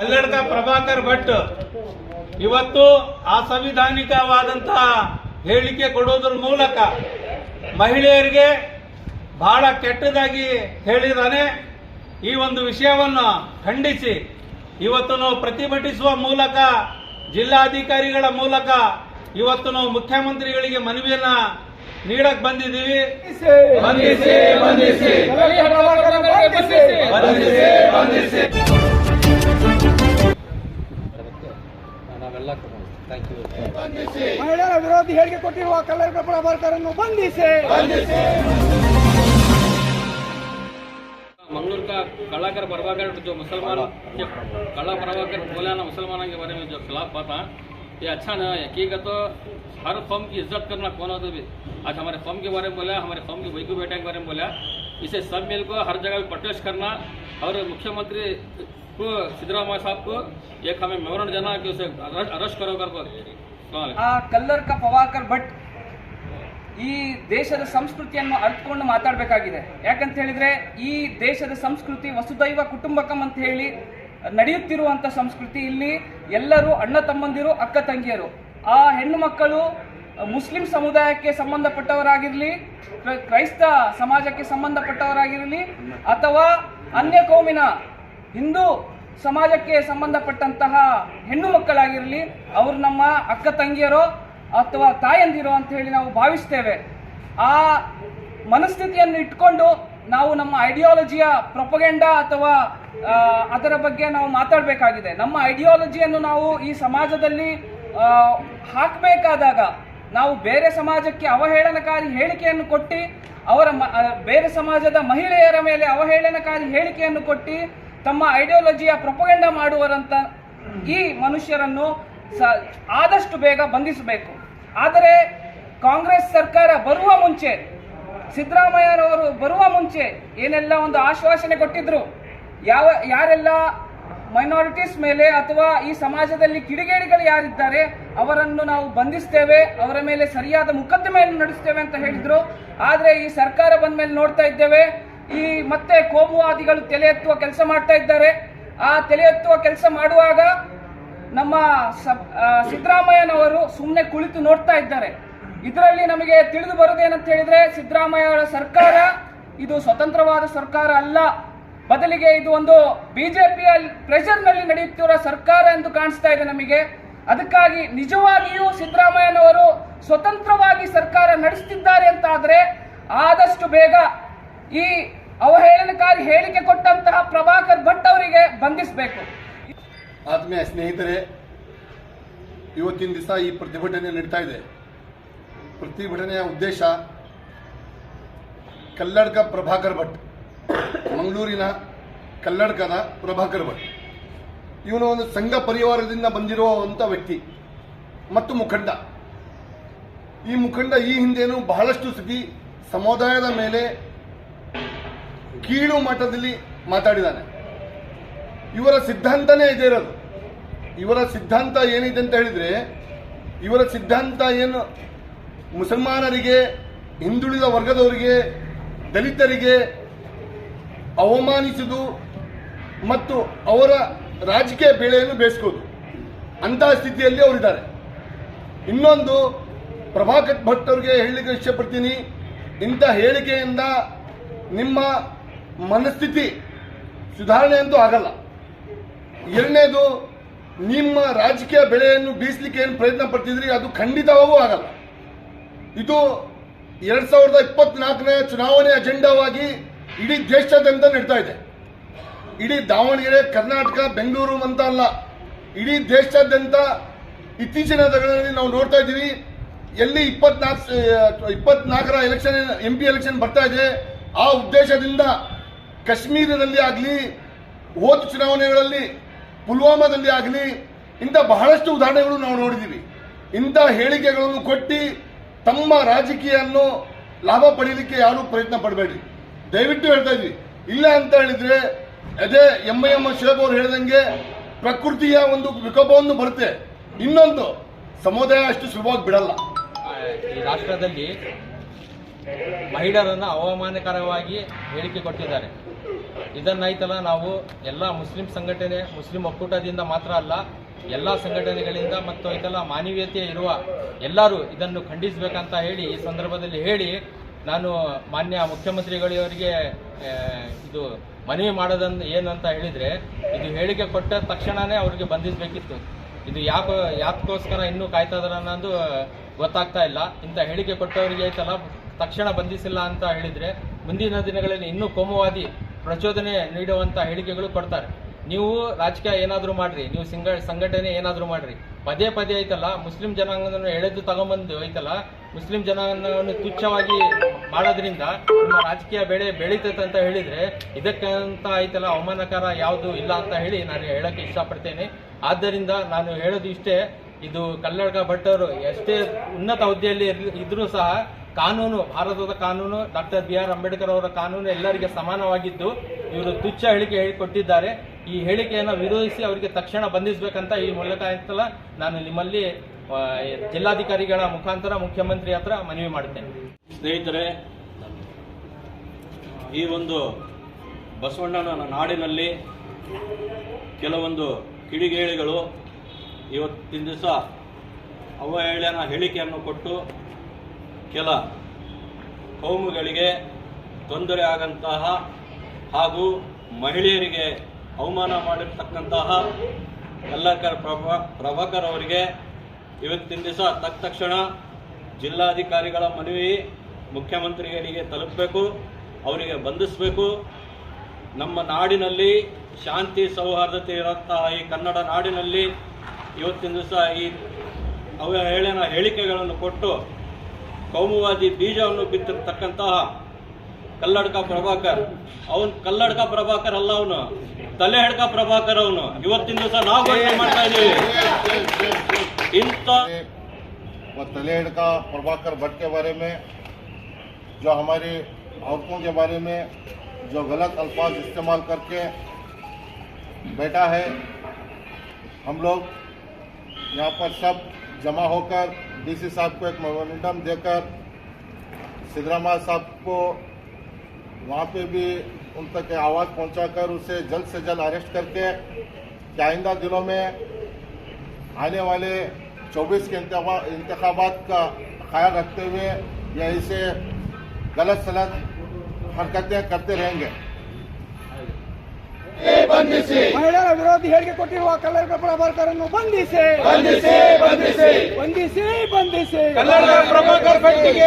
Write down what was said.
ಕಲ್ಲಡ್ಕ ಪ್ರಭಾಕರ್ ಭಟ್ ಇವತ್ತು ಅಸಂವಿಧಾನಿಕವಾದಂತಹ ಹೇಳಿಕೆ ಕೊಡೋದ್ರ ಮೂಲಕ ಮಹಿಳೆಯರಿಗೆ ಬಹಳ ಕೆಟ್ಟದಾಗಿ ಹೇಳಿದಾನೆ ಈ ಒಂದು ವಿಷಯವನ್ನು ಖಂಡಿಸಿ ಇವತ್ತು ನಾವು ಪ್ರತಿಭಟಿಸುವ ಮೂಲಕ ಜಿಲ್ಲಾಧಿಕಾರಿಗಳ ಮೂಲಕ ಇವತ್ತು ನಾವು ಮುಖ್ಯಮಂತ್ರಿಗಳಿಗೆ ಮನವಿಯನ್ನ ನೀಡಕ್ ಬಂದಿದ್ದೀವಿ. ಬಂಧಿಸಿ ಬಂಧಿಸಿ. ಬಂಧಿಸಿ ಬಂಧಿಸಿ ನಾವೆಲ್ಲ ಥ್ಯಾಂಕ್ ಯು ಮಹಿಳೆಯರ ವಿರೋಧಿ ಹೇಳಿಕೆ ಕೊಟ್ಟಿರುವ ಕಲ್ಲರ್ಕ ಪ್ರಭಾಕರನ್ನು ಬಂಧಿಸಿ मंगलूर का कलाकार प्रभाकर जो मुसलमान के कला प्रभाकर बोला ना मुसलमानों के बारे में जो खिलाफ बात है ये अच्छा नहीं है हकीकत तो हर कौम की इज्जत करना कौन होता भी आज हमारे कौम के बारे में बोला हमारे कौम की वैकू बेटा के बारे में बोला इसे सब मिल को हर जगह प्रोटेस्ट करना और मुख्यमंत्री को सिद्धरामैया साहब को एक हमें मेमोरेंड देना कि उसे अरेस्ट करो कर को ಆ ಕಲ್ಲರ್ಕ ಪವಾಕರ್ ಭಟ್ ಈ ದೇಶದ ಸಂಸ್ಕೃತಿಯನ್ನು ಅರ್ಥಕೊಂಡು ಮಾತಾಡಬೇಕಾಗಿದೆ ಯಾಕಂತ ಹೇಳಿದ್ರೆ ಈ ದೇಶದ ಸಂಸ್ಕೃತಿ ವಸುದೈವ ಕುಟುಂಬಕಂ ಅಂತ ಹೇಳಿ ನಡೆಯುತ್ತಿರುವಂತ ಸಂಸ್ಕೃತಿ ಇಲ್ಲಿ ಎಲ್ಲರೂ ಅಣ್ಣ ತಮ್ಮಂದಿರು ಅಕ್ಕ ತಂಗಿಯರು ಆ ಹೆಣ್ಣು ಮಕ್ಕಳು ಮುಸ್ಲಿಂ ಸಮುದಾಯಕ್ಕೆ ಸಂಬಂಧಪಟ್ಟವರಾಗಿರಲಿ ಕ್ರೈ- ಕ್ರೈಸ್ತ ಸಮಾಜಕ್ಕೆ ಸಂಬಂಧಪಟ್ಟವರಾಗಿರಲಿ ಅಥವಾ ಅನ್ಯ ಕೋಮಿನ ಹಿಂದೂ ಸಮಾಜಕ್ಕೆ ಸಂಬಂಧಪಟ್ಟಂತಹ ಹೆಣ್ಣು ಮಕ್ಕಳಾಗಿರಲಿ, ಅವರು ನಮ್ಮ ಅಕ್ಕ ತಂಗಿಯರೋ ಅಥವಾ ತಾಯಂದಿರೋ ಅಂತ ಹೇಳಿ ನಾವು ಭಾವಿಸ್ತೇವೆ. ಆ ಮನಸ್ಥಿತಿಯನ್ನು ಇಟ್ಕೊಂಡು ನಾವು ನಮ್ಮ ಐಡಿಯಾಲಜಿಯ ಪ್ರೊಪಗೆಂಡ ಅಥವಾ ಅದರ ಬಗ್ಗೆ ನಾವು ಮಾತಾಡಬೇಕಾಗಿದೆ. ನಮ್ಮ ಐಡಿಯಾಲಜಿಯನ್ನು ನಾವು ಈ ಸಮಾಜದಲ್ಲಿ ಹಾಕಬೇಕಾದಾಗ ನಾವು ಬೇರೆ ಸಮಾಜಕ್ಕೆ ಅವಹೇಳನಕಾರಿ ಹೇಳಿಕೆಯನ್ನು ಕೊಟ್ಟು, ಅವರ ಬೇರೆ ಸಮಾಜದ ಮಹಿಳೆಯರ ಮೇಲೆ ಅವಹೇಳನಕಾರಿ ಹೇಳಿಕೆಯನ್ನು ಕೊಟ್ಟು ತಮ್ಮ ಐಡಿಯಾಲಜಿಯ ಪ್ರೊಪಗೆಂಡ ಮಾಡುವರಂತ ಈ ಮನುಷ್ಯರನ್ನು ಸ- ಆದಷ್ಟು ಬೇಗ ಬಂಧಿಸಬೇಕು. ಆದರೆ ಕಾಂಗ್ರೆಸ್ ಸರ್ಕಾರ ಬರುವ ಮುಂಚೆ ಸಿದ್ದರಾಮಯ್ಯರವರು ಬರುವ ಮುಂಚೆ ಏನೆಲ್ಲ ಒಂದು ಆಶ್ವಾಸನೆ ಕೊಟ್ಟಿದ್ರು? ಯಾವ, ಯಾರೆಲ್ಲ ಮೈನಾರಿಟೀಸ್ ಮೇಲೆ ಅಥವಾ ಈ ಸಮಾಜದಲ್ಲಿ ಕಿಡಿಗೇಡಿಗಳು ಯಾರಿದ್ದಾರೆ, ಅವರನ್ನು ನಾವು ಬಂಧಿಸ್ತೇವೆ, ಅವರ ಮೇಲೆ ಸರಿಯಾದ ಮುಕದ್ದಮೆಯನ್ನು ನಡೆಸ್ತೇವೆ ಅಂತ ಹೇಳಿದ್ರು. ಆದರೆ ಈ ಸರ್ಕಾರ ಬಂದ ಮೇಲೆ ನೋಡ್ತಾ ಇದ್ದೇವೆ ಈ ಮತ್ತೆ ಕೋಮುವಾದಿಗಳು ತಲೆ ಎತ್ತುವ ಕೆಲಸ ಮಾಡ್ತಾ ಇದ್ದಾರೆ. ಆ ತಲೆ ಎತ್ತುವ ಕೆಲಸ ಮಾಡುವಾಗ ನಮ್ಮ ಸಿದ್ದರಾಮಯ್ಯನವರು ಸುಮ್ಮನೆ ಕುಳಿತು ನೋಡ್ತಾ ಇದ್ದಾರೆ. ಇದರಲ್ಲಿ ನಮಗೆ ತಿಳಿದು ಬರುವುದೇನಂತ ಹೇಳಿದ್ರೆ ಸಿದ್ದರಾಮಯ್ಯ ಅವರ ಸರ್ಕಾರ ಇದು ಸ್ವತಂತ್ರವಾದ ಸರ್ಕಾರ ಅಲ್ಲ. ಬದಲಿಗೆ ಇದು ಒಂದು ಬಿಜೆಪಿಯ ಪ್ರೆಷರ್ನಲ್ಲಿ ನಡೆಯುತ್ತಿರುವ ಸರ್ಕಾರ ಎಂದು ಕಾಣಿಸ್ತಾ ಇದೆ ನಮಗೆ. ಅದಕ್ಕಾಗಿ ನಿಜವಾಗಿಯೂ ಸಿದ್ದರಾಮಯ್ಯನವರು ಸ್ವತಂತ್ರವಾಗಿ ಸರ್ಕಾರ ನಡೆಸುತ್ತಿದ್ದಾರೆ ಅಂತ ಆದರೆ ಆದಷ್ಟು ಬೇಗ ಈ ಅವಹೇಳನಕಾರಿ ಹೇಳಿಕೆ ಕೊಟ್ಟಂತಹ ಪ್ರಭಾಕರ್ ಭಟ್ ಅವರಿಗೆ ಬಂಧಿಸಬೇಕು. ಆತ್ಮೀಯ ಸ್ನೇಹಿತರೆ, ಇವತ್ತಿನ ದಿವಸ ಈ ಪ್ರತಿಭಟನೆ ನಡೀತಾ ಇದೆ. ಪ್ರತಿಭಟನೆಯ ಉದ್ದೇಶ ಕಲ್ಲಡ್ಕ ಪ್ರಭಾಕರ್ ಭಟ್, ಮಂಗಳೂರಿನ ಕಲ್ಲಡ್ಕದ ಪ್ರಭಾಕರ್ ಭಟ್. ಇವನು ಒಂದು ಸಂಘ ಪರಿವಾರದಿಂದ ಬಂದಿರುವಂಥ ವ್ಯಕ್ತಿ ಮತ್ತು ಮುಖಂಡ. ಈ ಮುಖಂಡ ಈ ಹಿಂದೆನೂ ಬಹಳಷ್ಟು ಸತಿ ಸಮುದಾಯದ ಮೇಲೆ ಕೀಳು ಮಟ್ಟದಲ್ಲಿ ಮಾತಾಡಿದ್ದಾನೆ ಇವರ ಸಿದ್ಧಾಂತನೇ ಇದೆ ಇರೋದು. ಇವರ ಸಿದ್ಧಾಂತ ಏನಿದೆ ಅಂತ ಹೇಳಿದ್ರೆ, ಇವರ ಸಿದ್ಧಾಂತ ಏನು ಮುಸಲ್ಮಾನರಿಗೆ, ಹಿಂದುಳಿದ ವರ್ಗದವರಿಗೆ, ದಲಿತರಿಗೆ ಅವಮಾನಿಸುವುದು ಮತ್ತು ಅವರ ರಾಜಕೀಯ ಬೆಳೆಯನ್ನು ಬೇಯಿಸ್ಕೋದು. ಅಂತಹ ಸ್ಥಿತಿಯಲ್ಲಿ ಅವರಿದ್ದಾರೆ. ಇನ್ನೊಂದು, ಪ್ರಭಾಕರ್ ಭಟ್ ಅವರಿಗೆ ಹೇಳಲಿಕ್ಕೆ ಇಷ್ಟಪಡ್ತೀನಿ. ಇಂಥ ಹೇಳಿಕೆಯಿಂದ ನಿಮ್ಮ ಮನಸ್ಥಿತಿ ಸುಧಾರಣೆ ಅಂತೂ ಆಗಲ್ಲ. ಎರಡನೇದು, ನಿಮ್ಮ ರಾಜಕೀಯ ಬೆಳೆಯನ್ನು ಬೀಸಲಿಕ್ಕೆ ಏನು ಪ್ರಯತ್ನ ಪಡ್ತಿದ್ರಿ, ಅದು ಖಂಡಿತವಾಗೂ ಆಗಲ್ಲ. ಇದು ಎರಡ್ ಸಾವಿರದ ಇಪ್ಪತ್ನಾಲ್ಕನೇ ಚುನಾವಣೆ ಅಜೆಂಡಾವಾಗಿ ಇಡೀ ದೇಶಾದ್ಯಂತ ನಡೀತಾ ಇದೆ. ಇಡೀ ದಾವಣಗೆರೆ, ಕರ್ನಾಟಕ, ಬೆಂಗಳೂರು ಅಂತ ಅಲ್ಲ, ಇಡೀ ದೇಶಾದ್ಯಂತ ಇತ್ತೀಚಿನ ದಿನಗಳಲ್ಲಿ ನಾವು ನೋಡ್ತಾ ಇದ್ದೀವಿ, ಎಲ್ಲಿ ಇಪ್ಪತ್ನಾಲ್ಕು, ಇಪ್ಪತ್ನಾಲ್ಕರ ಎಲೆಕ್ಷನ್ ಎಂ ಪಿ ಎಲೆಕ್ಷನ್ ಬರ್ತಾ ಇದೆ, ಆ ಉದ್ದೇಶದಿಂದ ಕಾಶ್ಮೀರದಲ್ಲಿ ಆಗಲಿ, ಹೋದ ಚುನಾವಣೆಗಳಲ್ಲಿ ಪುಲ್ವಾಮಾದಲ್ಲಿ ಆಗಲಿ, ಇಂಥ ಬಹಳಷ್ಟು ಉದಾಹರಣೆಗಳು ನಾವು ನೋಡಿದ್ದೀವಿ ಇಂಥ ಹೇಳಿಕೆಗಳನ್ನು ಕೊಟ್ಟು ತಮ್ಮ ರಾಜಕೀಯನ್ನು ಲಾಭ ಪಡೀಲಿಕ್ಕೆ ಯಾರೂ ಪ್ರಯತ್ನ ಪಡಬೇಡಿ ದಯವಿಟ್ಟು ಹೇಳ್ತಾ ಇದ್ವಿ. ಇಲ್ಲ ಅಂತ ಹೇಳಿದ್ರೆ, ಅದೇ ಎಂ ಐ ಎಂ ಶೇಬ್ ಅವರು ಹೇಳಿದಂಗೆ ಪ್ರಕೃತಿಯ ಒಂದು ವಿಕೋಪವನ್ನು ಬರುತ್ತೆ. ಇನ್ನೊಂದು, ಸಮುದಾಯ ಅಷ್ಟು ಸುಲಭವಾಗಿ ಬಿಡಲ್ಲ. ರಾಷ್ಟ್ರದಲ್ಲಿ ಮಹಿಳೆಯರನ್ನು ಅವಮಾನಕರವಾಗಿ ಹೇಳಿಕೆ ಕೊಟ್ಟಿದ್ದಾರೆ. ಇದನ್ನೈತಲ್ಲ ನಾವು ಎಲ್ಲ ಮುಸ್ಲಿಂ ಸಂಘಟನೆ, ಮುಸ್ಲಿಂ ಒಕ್ಕೂಟದಿಂದ ಮಾತ್ರ ಅಲ್ಲ, ಎಲ್ಲ ಸಂಘಟನೆಗಳಿಂದ ಮತ್ತು ಇದೆಲ್ಲ ಮಾನವೀಯತೆ ಇರುವ ಎಲ್ಲರೂ ಇದನ್ನು ಖಂಡಿಸಬೇಕಂತ ಹೇಳಿ ಈ ಸಂದರ್ಭದಲ್ಲಿ ಹೇಳಿ ನಾನು ಮಾನ್ಯ ಮುಖ್ಯಮಂತ್ರಿಗಳವರಿಗೆ ಇದು ಮನವಿ ಮಾಡೋದನ್ನು ಏನಂತ ಹೇಳಿದರೆ, ಇದು ಹೇಳಿಕೆ ಕೊಟ್ಟ ತಕ್ಷಣವೇ ಅವರಿಗೆ ಬಂಧಿಸಬೇಕಿತ್ತು. ಇದು ಯಾಕೆ ಯಾಕೋಸ್ಕರ ಇನ್ನೂ ಕಾಯ್ತಾ ಇದಾರೆ ಅನ್ನೋದು ಗೊತ್ತಾಗ್ತಾ ಇಲ್ಲ. ಇಂಥ ಹೇಳಿಕೆ ಕೊಟ್ಟವರಿಗೆ ಐತಲ್ಲ ತಕ್ಷಣ ಬಂಧಿಸಿಲ್ಲ ಅಂತ ಹೇಳಿದರೆ ಮುಂದಿನ ದಿನಗಳಲ್ಲಿ ಇನ್ನೂ ಕೋಮುವಾದಿ ಪ್ರಚೋದನೆ ನೀಡುವಂಥ ಹೇಳಿಕೆಗಳು ಕೊಡ್ತಾರೆ. ನೀವು ರಾಜಕೀಯ ಏನಾದರೂ ಮಾಡ್ರಿ, ನೀವು ಸಿಂಗ, ಸಂಘಟನೆ ಏನಾದರೂ ಮಾಡ್ರಿ, ಪದೇ ಪದೇ ಐತಲ್ಲ, ಮುಸ್ಲಿಂ ಜನಾಂಗವನ್ನು ಎಳೆದು ತಗೊಂಬಂದು ಐತಲ್ಲ, ಮುಸ್ಲಿಂ ಜನಾಂಗವನ್ನು ತುಚ್ಛವಾಗಿ ಮಾಡೋದ್ರಿಂದ ನಿಮ್ಮ ರಾಜಕೀಯ ಬೆಳೆ ಬೆಳೀತೈತೆ ಅಂತ ಹೇಳಿದರೆ ಇದಕ್ಕಂತ ಐತಲ್ಲ, ಅವಮಾನಕರ ಯಾವುದು ಇಲ್ಲ ಅಂತ ಹೇಳಿ ನಾನು ಹೇಳೋಕ್ಕೆ ಇಷ್ಟಪಡ್ತೇನೆ. ಆದ್ದರಿಂದ ನಾನು ಹೇಳೋದು ಇಷ್ಟೇ, ಇದು ಕಲ್ಲಡ್ಕ ಭಟ್ಟರು ಎಷ್ಟೇ ಉನ್ನತ ಹುದ್ದೆಯಲ್ಲಿ ಇದ್ರೂ ಸಹ ಕಾನೂನು, ಭಾರತದ ಕಾನೂನು, ಡಾಕ್ಟರ್ ಬಿ ಆರ್ ಅಂಬೇಡ್ಕರ್ ಅವರ ಕಾನೂನು ಎಲ್ಲರಿಗೆ ಸಮಾನವಾಗಿದ್ದು, ಇವರು ತುಚ್ಛ ಹೇಳಿಕೆ ಹೇಳಿಕೊಟ್ಟಿದ್ದಾರೆ. ಈ ಹೇಳಿಕೆಯನ್ನು ವಿರೋಧಿಸಿ ಅವರಿಗೆ ತಕ್ಷಣ ಬಂಧಿಸಬೇಕಂತ ಈ ಮೂಲಕ ಆಯ್ತಲ್ಲ, ನಾನು ನಿಮ್ಮಲ್ಲಿ ಜಿಲ್ಲಾಧಿಕಾರಿಗಳ ಮುಖಾಂತರ ಮುಖ್ಯಮಂತ್ರಿ ಹತ್ರ ಮನವಿ ಮಾಡುತ್ತೇನೆ. ಸ್ನೇಹಿತರೆ, ಈ ಒಂದು ಬಸವಣ್ಣನ ನಾಡಿನಲ್ಲಿ ಕೆಲವೊಂದು ಕಿಡಿಗೇಳಿಗಳು ಇವತ್ತಿನ ದಿವಸ ಅವಹೇಳನ ಹೇಳಿಕೆಯನ್ನು ಕೊಟ್ಟು ಕೆಲ ಕೌಮುಗಳಿಗೆ ತೊಂದರೆ ಆಗಂತಹ ಹಾಗೂ ಮಹಿಳೆಯರಿಗೆ ಅವಮಾನ ಮಾಡಿರ್ತಕ್ಕಂತಹ ಎಲ್ಲ ಪ್ರಭಾ, ಪ್ರಭಾಕರ್ ಅವರಿಗೆ ಇವತ್ತಿನ ದಿವಸ ತಕ್ಷಣ ಜಿಲ್ಲಾಧಿಕಾರಿಗಳ ಮನವಿ ಮುಖ್ಯಮಂತ್ರಿಗಳಿಗೆ ತಲುಪಬೇಕು, ಅವರಿಗೆ ಬಂಧಿಸಬೇಕು. ನಮ್ಮ ನಾಡಿನಲ್ಲಿ ಶಾಂತಿ ಸೌಹಾರ್ದತೆ ಇರುವಂತಹ ಈ ಕನ್ನಡ ನಾಡಿನಲ್ಲಿ ಇವತ್ತಿನ ದಿವಸ ಈ ಅವಹೇಳನ ಹೇಳಿಕೆಗಳನ್ನು ಕೊಟ್ಟು ಕೌಮುವಾದಿ ಬೀಜವನ್ನು ಬಿತ್ತಿರ್ತಕ್ಕಂತಹ ಕಲ್ಲಡ್ಕ ಪ್ರಭಾಕರ್ ಅವನ್ ಕಲ್ಲಡ್ಕ ಪ್ರಭಾಕರ್ ಅಲ್ಲ ಅವನು ತಲೆ ಹಿಡ್ಕ ಪ್ರಭಾಕರ್ ಅವನು ಇವತ್ತಿನ ದಿವಸ ನಾವು ಘೋಷಣೆ ಮಾಡ್ತಾ ಇದ್ದೀವಿ ಇಂಥ व तलेहड़ का प्रभाकर भट्ट के बारे में जो हमारी औरतों के बारे में जो गलत अल्फाज इस्तेमाल करके बैठा है हम लोग यहाँ पर सब जमा होकर डीसी साहब को एक मेमोरेंडम देकर सिद्धरामैया साहब को वहाँ पे भी उन तक आवाज़ पहुँचाकर उसे जल्द से जल्द अरेस्ट करके आइंदा दिनों में आने वाले 24 के इंतबात का ख्याल रखते हुए या इसे गलत सलत हरकतें करते रहेंगे। ಮಹಿಳೆಯರ ವಿರೋಧಿ ಹೇಳಿಕೆ ಕೊಟ್ಟಿರುವ ಕಲ್ಲರ್ಕ ಪ್ರಭಾಕರ್ ಅನ್ನು ಬಂಧಿಸಿ. ಬಂಧಿಸಿ ಬಂಧಿಸಿ. ಬಂಧಿಸಿ ಬಂಧಿಸಿ. ಕಲ್ಲಡ್ಕ ಪ್ರಭಾಕರ್ ಭಟ್ಟಿಗೆ